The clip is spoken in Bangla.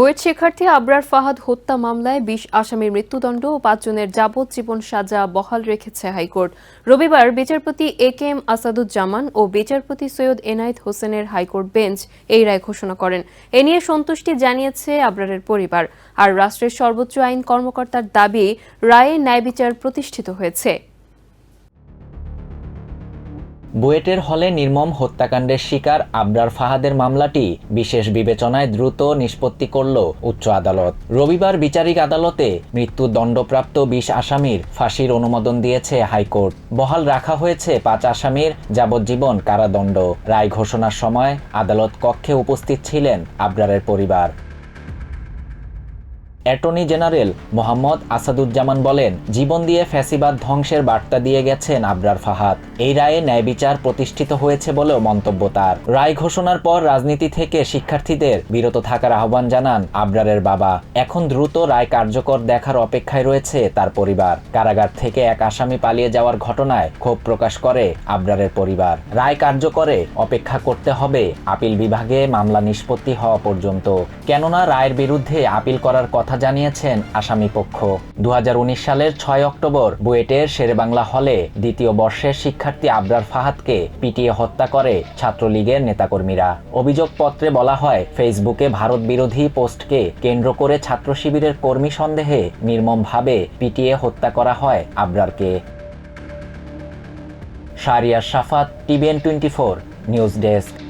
বুয়েট শিক্ষার্থী আবরার ফাহাদ হত্যা মামলায় বিশ আসামির মৃত্যুদণ্ড ও পাঁচজনের যাবজ্জীবন সাজা বহাল রেখেছে হাইকোর্ট। রবিবার বিচারপতি এ কে এম আসাদুজ্জামান ও বিচারপতি সৈয়দ এনায়েত হোসেনের হাইকোর্ট বেঞ্চ এই রায় ঘোষণা করেন। এ নিয়ে সন্তুষ্টি জানিয়েছে আবরারের পরিবার। আর রাষ্ট্রের সর্বোচ্চ আইন কর্মকর্তার দাবি, রায়ে ন্যায় বিচার প্রতিষ্ঠিত হয়েছে। বুয়েটের হলে নির্মম হত্যাকাণ্ডের শিকার আবরার ফাহাদের মামলাটি বিশেষ বিবেচনায় দ্রুত নিষ্পত্তি করল উচ্চ আদালত। রবিবার বিচারিক আদালতে মৃত্যুদণ্ডপ্রাপ্ত বিশ আসামির ফাঁসির অনুমোদন দিয়েছে হাইকোর্ট। বহাল রাখা হয়েছে পাঁচ আসামির যাবজ্জীবন কারাদণ্ড। রায় ঘোষণার সময় আদালত কক্ষে উপস্থিত ছিলেন আবরারের পরিবার। অ্যাটর্নি জেনারেল মোহাম্মদ আসাদুজ্জামান বলেন, জীবন দিয়ে ফ্যাসিবাদ ধ্বংসের বার্তা দিয়ে গেছেন আবরার ফাহাদ। এই রায়ে ন্যায় বিচার প্রতিষ্ঠিত হয়েছে বলেও মন্তব্য তার। রায় ঘোষণার পর রাজনীতি থেকে শিক্ষার্থীদের বিরত থাকার আহ্বান জানান আবরারের বাবা। এখন দ্রুত রায় কার্যকর দেখার অপেক্ষায় রয়েছে তার পরিবার। কারাগার থেকে এক আসামি পালিয়ে যাওয়ার ঘটনায় ক্ষোভ প্রকাশ করে আবরারের পরিবার। রায় কার্যকরে অপেক্ষা করতে হবে, আপিল বিভাগে মামলা নিষ্পত্তি হওয়া পর্যন্ত। কেননা রায়ের বিরুদ্ধে আপিল করার কথা জানিয়েছেন আসামি পক্ষ। দু হাজার উনিশ সালের ছয় অক্টোবর বুয়েটের শেরেবাংলা হলে দ্বিতীয় বর্ষের শিক্ষার্থী আবরার ফাহাদকে পিটিয়ে হত্যা করে ছাত্রলীগের নেতাকর্মীরা। অভিযোগপত্রে বলা হয়, ফেসবুকে ভারত বিরোধী পোস্টকে কেন্দ্র করে ছাত্র শিবিরের কর্মী সন্দেহে নির্মমভাবে পিটিয়ে হত্যা করা হয় আবরারকে। Shariar Safat TVN twenty four, news desk.